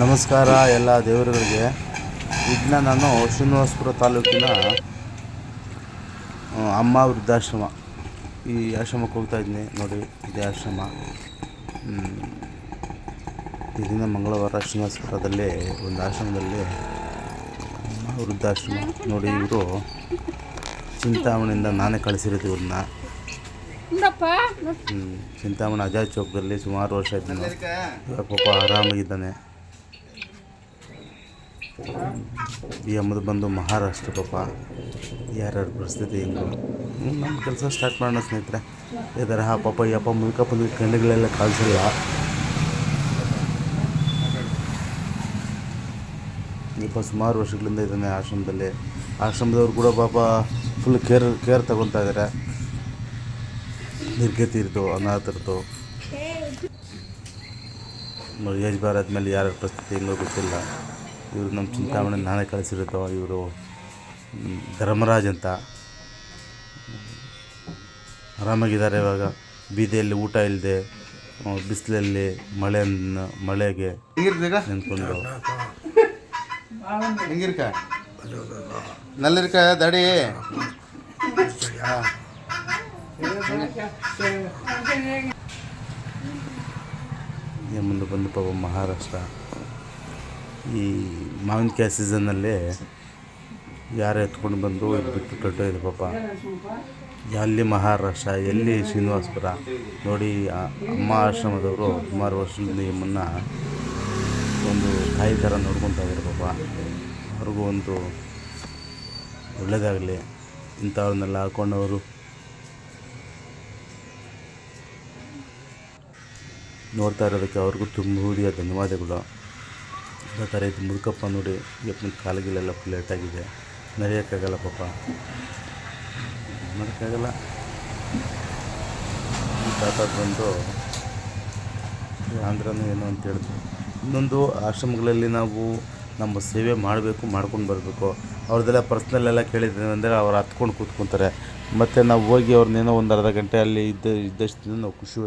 ನಮಸ್ಕಾರ ಎಲ್ಲ ದೇವರುಗಳಿಗೆ. ಇದನ್ನ ನಾನು ಶ್ರೀನಿವಾಸಪುರ ತಾಲೂಕಿನ ಅಮ್ಮ ವೃದ್ಧಾಶ್ರಮ. ಈ ಆಶ್ರಮಕ್ಕೆ ಹೋಗ್ತಾ ಇದ್ದೀನಿ ನೋಡಿ ಇದೇ ಆಶ್ರಮ. ಇದನ್ನ ಮಂಗಳವಾರ ಶ್ರೀನಿವಾಸಪುರದಲ್ಲಿ ಒಂದು ಆಶ್ರಮದಲ್ಲಿ ಅಮ್ಮ ವೃದ್ಧಾಶ್ರಮ. ನೋಡಿ ಇವರು ಚಿಂತಾಮಣಿಯಿಂದ ನಾನೇ ಕಳಿಸಿರೋದು ಇವ್ರನ್ನ. ಚಿಂತಾಮಣಿ ಅಜಯ್ ಚೌಕದಲ್ಲಿ ಸುಮಾರು ವರ್ಷ ಇದ್ದೀನಿ. ಪಾಪ ಆರಾಮಾಗಿದ್ದಾನೆ. ಈ ಅಮ್ಮದು ಬಂದು ಮಹಾರಾಷ್ಟ್ರ ಪಾಪ. ಯಾರ್ಯಾರ ಪರಿಸ್ಥಿತಿ ಹಿಂಗೆ. ನಮ್ಮ ಕೆಲಸ ಸ್ಟಾರ್ಟ್ ಮಾಡೋಣ ಸ್ನೇಹಿತರೆ. ಇದಾರೆ ಹಾ ಪಾಪ, ಈ ಅಪ್ಪ ಮುಲ್ಕ ಬಂದು ಕಣ್ಣುಗಳೆಲ್ಲ ಕಾಣಿಸಿಲ್ಲ. ಇಪ್ಪ ಸುಮಾರು ವರ್ಷಗಳಿಂದ ಇದ್ದಾನೆ ಆಶ್ರಮದಲ್ಲಿ. ಆಶ್ರಮದವ್ರು ಕೂಡ ಪಾಪ ಫುಲ್ ಕೇರ್ ಕೇರ್ ತಗೊತಾ ಇದ್ದಾರೆ ನಿರ್ಗತಿರ್ದು ಅನಾಥರದು ನೋಡಿ ಏಜ್ ಬಾರ್ ಆದಮೇಲೆ ಯಾರ ಪರಿಸ್ಥಿತಿ ಹೆಂಗೋ ಗೊತ್ತಿಲ್ಲ. ಇವರು ನಮ್ಮ ಚಿಂತಾಮಣಿ ನಾನೇ ಕಳಿಸಿರೋದು ಇವರು ಧರ್ಮರಾಜ್ ಅಂತ. ಆರಾಮಾಗಿದ್ದಾರೆ ಇವಾಗ. ಬೀದಿಯಲ್ಲಿ ಊಟ ಇಲ್ಲದೆ ಬಿಸಿಲಲ್ಲಿ ಮಳೆ ಮಳೆಗೆ ನಿಂತ್ಕೊಂಡು. ಹೆಂಗಿರ್ಕ? ನಲ್ಲಿರ್ಕ ದಡಿ. ಮುಂದೆ ಬಂದು ಪಾಪ ಮಹಾರಾಷ್ಟ್ರ. ಈ ಮಾವಿನಕಾಯಿ ಸೀಸನ್ನಲ್ಲಿ ಯಾರು ಎತ್ಕೊಂಡು ಬಂದು ಬಿಟ್ಟು ಕಟ್ಟೋದು ಪಾಪ. ಎಲ್ಲಿ ಮಹಾರಾಷ್ಟ್ರ, ಎಲ್ಲಿ ಶ್ರೀನಿವಾಸಪುರ, ನೋಡಿ ಅಮ್ಮ ಆಶ್ರಮದವರು ಸುಮಾರು ವರ್ಷದಿಂದ ಮುನ್ನ ಒಂದು ತಾಯಿ ಥರ ನೋಡ್ಕೊತಾ ಇದ್ದಾರೆ ಪಾಪ. ಅವ್ರಿಗೂ ಒಂದು ಒಳ್ಳೆಯದಾಗಲಿ ಇಂಥವ್ರನ್ನೆಲ್ಲ ಹಾಕೊಂಡವರು ನೋಡ್ತಾ ಇರೋದಕ್ಕೆ ಅವ್ರಿಗೂ ತುಂಬ ಧನ್ಯವಾದಗಳು. ಥರ ಇದು ಮುದುಕಪ್ಪ ನೋಡಿ ಯಪ್ಪನ ಕಾಲುಗಳೆಲ್ಲ ಫುಲ್ ಏಟಾಗಿದೆ ನಡೆಯೋಕ್ಕಾಗಲ್ಲ ಪಾಪ. ಮಾಡೋಕ್ಕಾಗಲ್ಲ ತಾತ ಬಂದು ಆಂಧ್ರನೂ ಏನು ಅಂತ ಹೇಳಿದ್ರು ಇನ್ನೊಂದು ಆಶ್ರಮಗಳಲ್ಲಿ ನಾವು ನಮ್ಮ ಸೇವೆ ಮಾಡಬೇಕು, ಮಾಡ್ಕೊಂಡು ಬರಬೇಕು. ಅವ್ರದ್ದೆಲ್ಲ ಪರ್ಸ್ನಲ್ಲೆಲ್ಲ ಕೇಳಿದ್ರೆ ಅಂದರೆ ಅವ್ರು ಹತ್ಕೊಂಡು ಕೂತ್ಕೊತಾರೆ. ಮತ್ತು ನಾವು ಹೋಗಿ ಅವ್ರನ್ನೇನೋ ಒಂದು ಅರ್ಧ ಗಂಟೆ ಅಲ್ಲಿ ಇದ್ದ, ಇದ್ದಷ್ಟು ನಾವು ಖುಷಿ